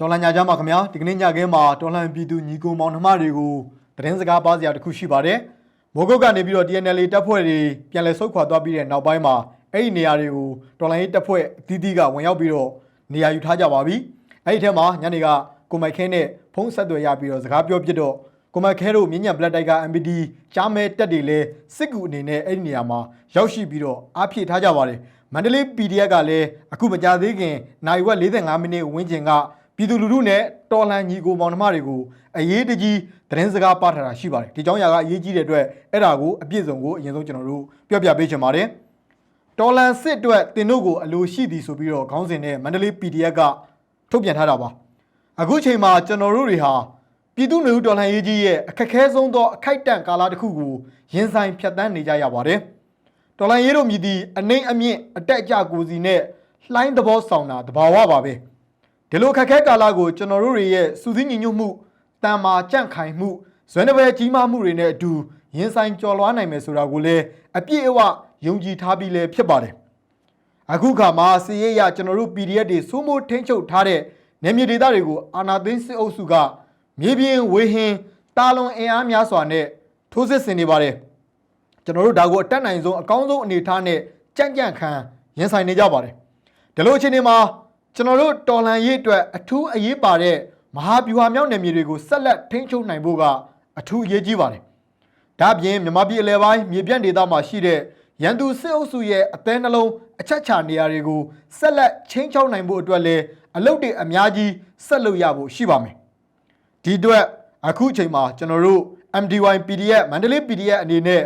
တော်လန်ညာကြမှာခင်ဗျာဒီကနေ့ညခင်းမှာတော်လန်ပြည်သူညီကိုမောင်နှမတွေကိုသတင်းစကားပါစရာတစ်ခုရှိပါတယ်မိုးကုတ်ကနေပြီးတော့ TNL တပ်ဖွဲ့တွေပြန်လည်ဆုတ်ခွာသွားပြီးတဲ့နောက်ပိုင်းမှာအဲ့ဒီနေရာတွေကိုတော်လန်ရေးတပ်ဖွဲ့အသီးသီးကဝင်ရောက်ပြီးတော့နေရာယူထားကြပါပြီအဲ့ဒီထဲမှာညနေကကိုမိုက်ခဲနဲ့ဖုန်းဆက်သွယ်ရပြီးတော့စကားပြောပြတော့ကိုမိုက်ခဲတို့မြင်းညံပလက်တိုက်က MPD ကြားမဲတက်တွေလဲစစ်ကူအနေနဲ့အဲ့ဒီနေရာမှာရောက်ရှိပြီးတော့အားဖြည့်ထားကြပါတယ်မန္တလေး PDF ကလည်းအခုမကြသေးခင်နိုင်ဝက်45မိနစ်ဝန်းကျင်က ပြည်သူလူထုနဲ့တော်လှန်ညီကိုမောင်နှမတွေကိုအရေးတကြီးသတင်းစကားပါထားတာရှိပါတယ်ဒီကြောင်းအရာကအရေးကြီးတဲ့အတွက်အဲ့ဒါကိုအပြည့်စုံကိုအရင်ဆုံးကျွန်တော်တို့ပြောပြပေးချင်ပါတယ်တော်လှန်စစ်အတွက်တင်တို့ကိုအလိုရှိသည်ဆိုပြီးတော့ခေါင်းစဉ်နဲ့မန္တလေး PDF ကထုတ်ပြန်ထားတာပါအခုချိန်မှာကျွန်တော်တို့တွေဟာပြည်သူ့နေဦးတော်လှန်ရေးကြီးရဲ့အခက်အခဲဆုံးသောအခိုက်အတန့်ကာလတစ်ခုကိုရင်ဆိုင်ဖြတ်သန်းနေကြရပါတယ်တော်လှန်ရေးတို့မြည်သည့်အနှိမ့်အမြင့်အတက်အကျကိုစီနဲ့လှိုင်းသဘောဆောင်တာတဘာဝပါပဲ ဒီလိုခက်ခဲကာလကိုကျွန်တော်တို့တွေရဲ့စူးစီးညီညွတ်မှုတန်မာကြန့်ခိုင်မှုဇွဲနှပဲကြီးမားမှုတွေနဲ့အတူရင်ဆိုင်ကျော်လွှားနိုင်မယ်ဆိုတာကိုလည်းအပြည့်အဝယုံကြည်ထားပြီးလည်းဖြစ်ပါတယ်အခုခါမှာစီရေးရကျွန်တော်တို့ PDF တွေစိုးမိုးထိန်းချုပ်ထားတဲ့နေမြေဒေသတွေကိုအာဏာသိမ်းစစ်အုပ်စုကမြေပြင်ဝေဟင်တာလွန်အင်အားများစွာနဲ့ထိုးစစ်ဆင်နေပါတယ်ကျွန်တော်တို့ဒါကိုအတက်နိုင်ဆုံးအကောင်းဆုံးအနေအထားနဲ့ကြံ့ကြံ့ခံရင်ဆိုင်နေကြပါတယ်ဒီလိုအခြေအနေမှာ ကျွန်တော်တို့တော်လန်ရေးအတွက်အထူးအရေးပါတဲ့မဟာဗျူဟာမြောက်နယ်မြေတွေကိုဆက်လက်ထိန်းချုပ်နိုင်ဖို့ကအထူးအရေးကြီးပါတယ်ဒါ့အပြင်မြန်မာပြည်အလဲပိုင်းမြေပြန့်ဒေသမှာရှိတဲ့ရန်သူစစ်အုပ်စုရဲ့အသေးနှလုံးအချက်ချနေရာတွေကိုဆက်လက်ချင်းချောင်းနိုင်ဖို့အတွက်လည်းအလုပ်တွေအများကြီးဆက်လုပ်ရဖို့ရှိပါမယ်ဒီအတွက်အခုအချိန်မှာကျွန်တော်တို့ MDY PDF မန္တလေး PDF အနေနဲ့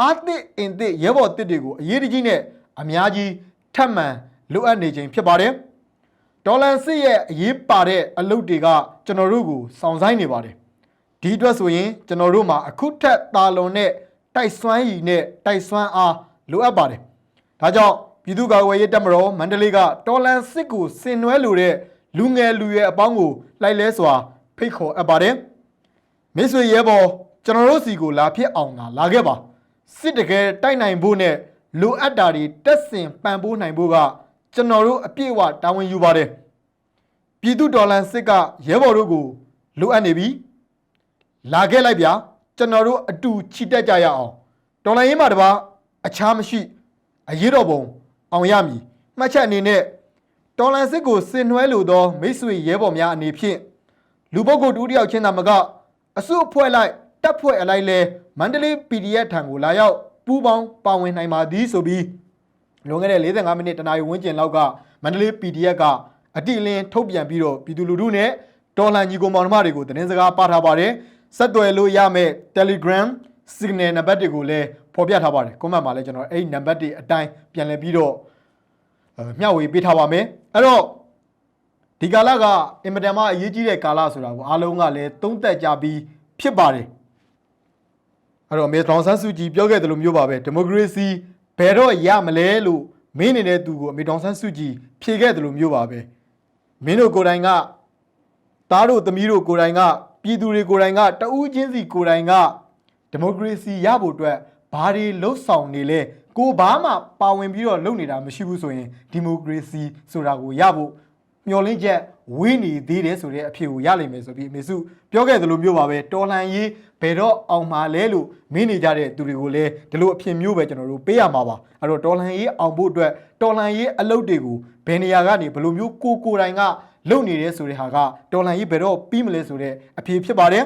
အာသစ်အင်သစ်ရဲဘော်တစ်တွေကိုအရေးတကြီးနဲ့အများကြီးထပ်မံလိုအပ်နေခြင်းဖြစ်ပါတယ်။ ဒေါ်လန်စစ်ရဲ့အရေးပါတဲ့အလုပ်တွေကကျွန်တော်တို့ကိုစောင့်ဆိုင်နေပါတယ်။ဒီအတွက်ဆိုရင်ကျွန်တော်တို့မှာအခုထက်တာလွန်တဲ့တိုက်စွမ်းရည်နဲ့တိုက်စွမ်းအားလိုအပ်ပါတယ်။ဒါကြောင့်ပြည်သူ့ကာကွယ်ရေးတပ်မတော်မန္တလေးကတော်လန်စစ်ကိုဆင်နွှဲလိုတဲ့လူငယ်လူရွယ်အပေါင်းကိုလိုက်လဲစွာဖိတ်ခေါ်အပ်ပါတယ်။မိတ်ဆွေရဲဘော်ကျွန်တော်တို့စီကိုလာဖြစ်အောင်လာလာခဲ့ပါစစ်တကယ်တိုက်နိုင်ဖို့နဲ့လိုအပ်တာတွေတက်ဆင်ပံ့ပိုးနိုင်ဖို့က ကျွန်တော်တို့အပြည့်အဝတာဝန်ယူပါတယ်ပြည်သူတော်လှန်စစ်ကရဲဘော်တို့ကိုလိုအပ်နေပြီလာခဲ့လိုက်ဗျာကျွန်တော်တို့အတူချီတက်ကြရအောင်တော်လှန်ရေးမှာတပါအခြားမရှိအရေးတော်ပုံအောင်ရမည်မှတ်ချက်အနေနဲ့တော်လှန်စစ်ကိုဆင်နွှဲလိုသောမိတ်ဆွေရဲဘော်များအနေဖြင့်လူပုဂ္ဂိုလ်တူတစ်ယောက်ချင်းသာမကအစုအဖွဲ့လိုက်တပ်ဖွဲ့အလိုက်လဲမန္တလေး PDF ထံကိုလာရောက်ပူးပေါင်းပါဝင်နိုင်ပါသည်ဆိုပြီး လွန်ခဲ့တဲ့45မိနစ်တနာရီဝန်းကျင်လောက်ကမန္တလေး PDF ကအတိအလင်းထုတ်ပြန်ပြီးတော့ပြည်သူလူထုနဲ့တော်လှန်ညီကောင်မောင်နှမတွေကိုသတင်းစကားပါထားပါတယ်ဆက်သွယ်လို့ရမယ့် Telegram Signal နံပါတ်တွေကိုလည်းဖော်ပြထားပါတယ် comment မှာလည်းကျွန်တော်အဲ့ဒီနံပါတ်တွေအတိုင်းပြန်လည်ပြီးတော့အဲမျှဝေပေးထားပါမယ်အဲ့တော့ဒီကာလကအင်မတန်မှအရေးကြီးတဲ့ကာလဆိုတာကိုအားလုံးကလည်းသုံးသပ်ကြပြီးဖြစ်ပါတယ်အဲ့တော့မေဒေါန်ဆန်းစုကြည်ပြောခဲ့တယ်လို့မျိုးပါပဲဒီမိုကရေစီ ဘယ်တော့ရမလဲလို့မင်းနေတဲ့သူကိုအမေဒေါန်ဆန်းစုကြည်ဖြေခဲ့တယ်လို့မျိုးပါပဲမင်းတို့ကိုယ်တိုင်ကသားတို့သမီးတို့ကိုယ်တိုင်ကပြည်သူတွေကိုယ်တိုင်ကတဦးချင်းစီကိုယ်တိုင်ကဒီမိုကရေစီရဖို့အတွက်ဘာတွေလှုပ်ဆောင်နေလဲကိုဘာမှပါဝင်ပြီးတော့လုပ်နေတာမရှိဘူးဆိုရင်ဒီမိုကရေစီဆိုတာကိုရဖို့ မျောလင်းချက်ဝေးနေသေးတယ်ဆိုတဲ့အဖြစ်ကိုရလိမ့်မယ်ဆိုပြီးအမေစုပြောခဲ့သလိုမျိုးပါပဲတော်လှန်ရေးဘယ်တော့အောင်မှာလဲလို့မင်းနေကြတဲ့သူတွေကိုလည်းဒီလိုအဖြစ်မျိုးပဲကျွန်တော်တို့ပေးရမှာပါအဲ့တော့တော်လှန်ရေးအောင်ဖို့အတွက်တော်လှန်ရေးအလုပ်တွေကိုဘယ်နေရာကနေဘယ်လိုမျိုးကိုကိုယ်တိုင်ကလုပ်နေတယ်ဆိုတဲ့ဟာကတော်လှန်ရေးဘယ်တော့ပြီးမလဲဆိုတဲ့အဖြစ်ဖြစ်ပါတယ်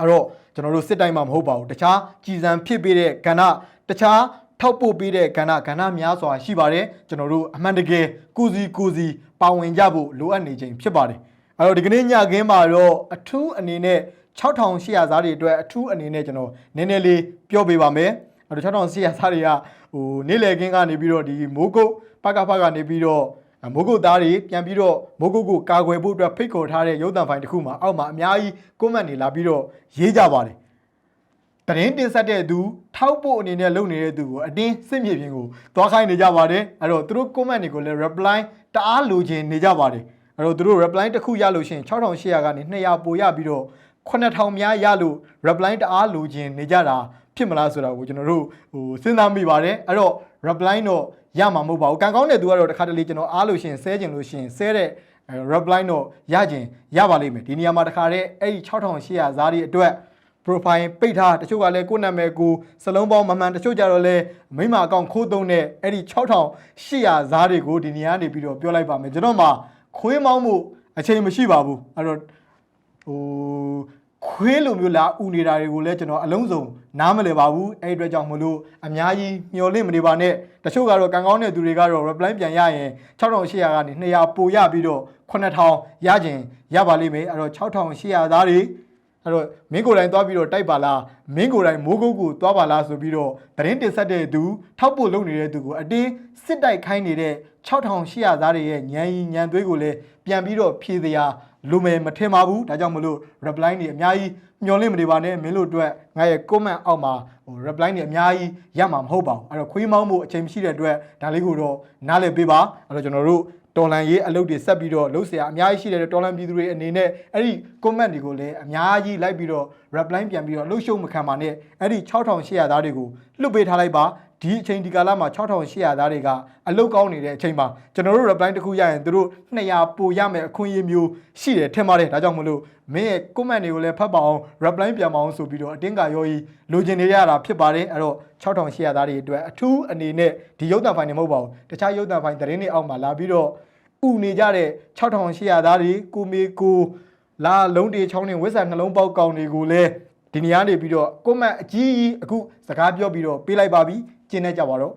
အဲ့တော့ကျွန်တော်တို့စစ်တိုင်းမှာမဟုတ်ပါဘူးတခြားကြည်စံဖြစ်ပေးတဲ့ကဏ္ဍတခြား ထောက်ပို့ပေးတဲ့ကဏ္ဍကဏ္ဍများစွာရှိပါတယ်ကျွန်တော်တို့အမှန်တကယ်ကိုစီကိုစီပါဝင်ကြဖို့လိုအပ်နေခြင်းဖြစ်ပါတယ်အဲ့တော့ဒီကနေ့ညခင်းမှာတော့အထူးအနေနဲ့6800စားတွေအတွက်အထူးအနေနဲ့ကျွန်တော်နည်းနည်းလေးပြောပေးပါမယ်အဲ့တော့6800စားတွေကဟိုနေ့လည်ခင်းကနေပြီးတော့ဒီမိုးကုတ်ပကဖကနေပြီးတော့မိုးကုတ်သားတွေပြန်ပြီးတော့မိုးကုတ်ကိုကာကွယ်ဖို့အတွက်ဖိတ်ခေါ်ထားတဲ့ရုပ်သံဖိုင်တစ်ခုမှာအောက်မှာအများကြီးကွန်မန့်တွေလာပြီးတော့ရေးကြပါတယ် တရင်တင်ဆက်တဲ့သူထောက်ဖို့အနေနဲ့လုပ်နေတဲ့သူကိုအတင်းစစ်မြေပြင်ကိုသွားခိုင်းနေကြပါတယ်အဲ့တော့သူတို့ကွန်မန့်တွေကိုလည်း reply တအားလိုချင်နေကြပါတယ်အဲ့တော့သူတို့ reply တစ်ခုရလို့ရှိရင်6800ကနေ200ပို့ရပြီးတော့9000များရလို့ reply တအားလိုချင်နေကြတာဖြစ်မလားဆိုတာကိုကျွန်တော်တို့ဟိုစဉ်းစားမိပါတယ်အဲ့တော့ reply တော့ရမှာမဟုတ်ပါဘူးကံကောင်းတဲ့သူကတော့တစ်ခါတလေကျွန်တော်အားလို့ရှိရင်ဆဲကျင်လို့ရှိရင်ဆဲတဲ့အဲ reply တော့ရကျင်ရပါလိမ့်မယ်ဒီနေရာမှာတခါတည်းအဲ့ဒီ6800ဇာတ်တွေအတွက် profile ပိတ်ထားတချို့ကလည်းကိုယ့်နာမည်ကိုစလုံးပေါင်းမမှန်တချို့ကြတော့လဲမိမအကောင့်ခိုးသုံးတဲ့အဲ့ဒီ6800ဇာတ်တွေကိုဒီနေရာနေပြီးတော့ပြောလိုက်ပါမယ်ကျွန်တော်မှခွေးမောင်းမှုအချိန်မရှိပါဘူးအဲ့တော့ဟိုခွေးလိုမျိုးလာဥနေတာတွေကိုလည်းကျွန်တော်အလုံးစုံနားမလည်ပါဘူးအဲ့ဒီအတွက်ကြောင့်မလို့အများကြီးမျော်လင့်မနေပါနဲ့တချို့ကတော့ကံကောင်းတဲ့သူတွေကတော့ reply ပြန်ရရင်6800ကနေ200ပိုရပြီးတော့9000ရခြင်းရပါလိမ့်မယ်အဲ့တော့6800သားတွေ အဲ့တော့မင်းကိုယ်တိုင်သွားပြီးတော့တိုက်ပါလားမင်းကိုယ်တိုင်မိုးကုတ်ကိုသွားပါလားဆိုပြီးတော့သတင်းတင်ဆက်တဲ့သူထောက်ပို့လုပ်နေတဲ့သူကိုအတင်းစစ်တိုက်ခိုင်းနေတဲ့6800သားတွေရဲ့ညံရီညံသွေးကိုလည်းပြန်ပြီးတော့ဖြေစရာလိုမယ်မထင်ပါဘူးဒါကြောင့်မလို့ reply တွေအများကြီးမျောလင့်မနေပါနဲ့မင်းတို့အတွက်ငါရဲ့ comment အောက်မှာဟို reply တွေအများကြီးရမှာမဟုတ်ပါဘူးအဲ့တော့ခွေးမောင်းမှုအချိန်မရှိတဲ့အတွက်ဒါလေးကိုတော့နားလည်ပေးပါအဲ့တော့ကျွန်တော်တို့ တော်လန်ရေးအလုပ်တွေဆက်ပြီးတော့လှုပ်ရှားအများကြီးရှိတယ်တော်လန်ပြည်သူတွေအနေနဲ့အဲ့ဒီ comment တွေကိုလည်းအများကြီးလိုက်ပြီးတော့ reply ပြန်ပြီးတော့လှုပ်ရှုပ်မခံပါနဲ့အဲ့ဒီ6800သားတွေကိုလွှတ်ပေးထားလိုက်ပါ ဒီအချိန်ဒီကာလမှာ6800သားတွေကအလုတ်ကောင်းနေတဲ့အချိန်မှာကျွန်တော်တို့ reply တစ်ခုရရင်သူတို့200ပိုရမယ်အခွင့်အရေးမျိုးရှိတယ်ထင်ပါတယ်ဒါကြောင့်မလို့မင်းရဲ့ comment တွေကိုလည်းဖတ်ပါအောင် reply ပြန်ပါအောင်ဆိုပြီးတော့အတင်းကရောကြီးလိုချင်နေရတာဖြစ်ပါတယ်အဲ့တော့6800သားတွေအတွက်အထူးအနေနဲ့ဒီရုပ်သံဖိုင်တွေမဟုတ်ပါဘူးတခြားရုပ်သံဖိုင်သတင်းတွေအောက်မှာလာပြီးတော့ဥနေကြတဲ့6800သားတွေကိုမေကိုလာလုံးတေချောင်းနေဝက်ဆန်နှလုံးပေါက်ကောင်တွေကိုလည်းဒီနေရာနေပြီးတော့ comment အကြီးကြီးအခုစကားပြောပြီးတော့ပေးလိုက်ပါပြီ ကျင်းနေကြပါတော့